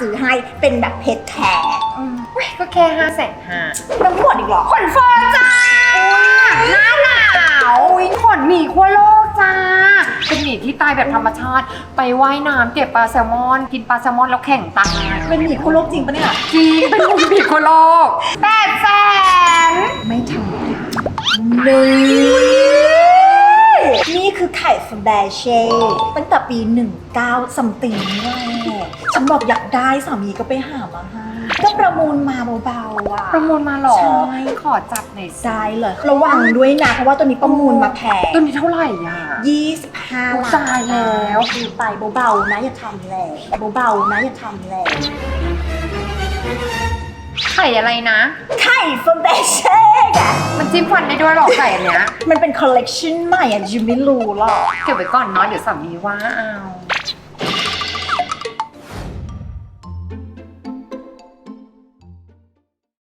ซื้อให้เป็นแบบเพชรแท้อืมเว้ยก็แค่ห้าแสนห้าแล้วหมดอีกเหรอขนเฟิร์นจ้าหน้าหนาวอุ๊ยขนหมีขั้วโลกจ้า เป็นหมีที่ตายแบบธรรมชาติ ไปว่ายน้ำเก็บปลาแซลมอน กินปลาแซลมอนแล้วแข่งตายเป็นหมีคู่โลกจริงปะเนี่ยจริงเป็นหมีขั้วโลกแปดแสนไม่ธรรมดานี่นี่คือไข่ฟแบเช่ตั้งแต่ปี 19ซัมติงนี่แหละฉันบอกอยากได้สามีก็ไปหามาให้ก็ประมูลมาเบาๆอะ ประมูลมาเหรอใช่ ขอจับหน่อยสิได้เลยระวังด้วยนะ เพราะว่าตัวนี้ประมูลมาแพงตัวนี้เท่าไหร่อะ 25ล้านตายแล้ว ดูไปเบาๆนะอย่าทำแรงเบาๆนะอย่าทำแรงไข่อะไรนะ ไข่ฟแบเช่อะมันจิ้มฟันได้ด้วยเหรอไข่อันเนี้ย มันเป็นคอลเลกชันใหม่อะยูไม่รู้หรอก เก็บไว้ก่อนเนาะเดี๋ยวสามีว่าเอา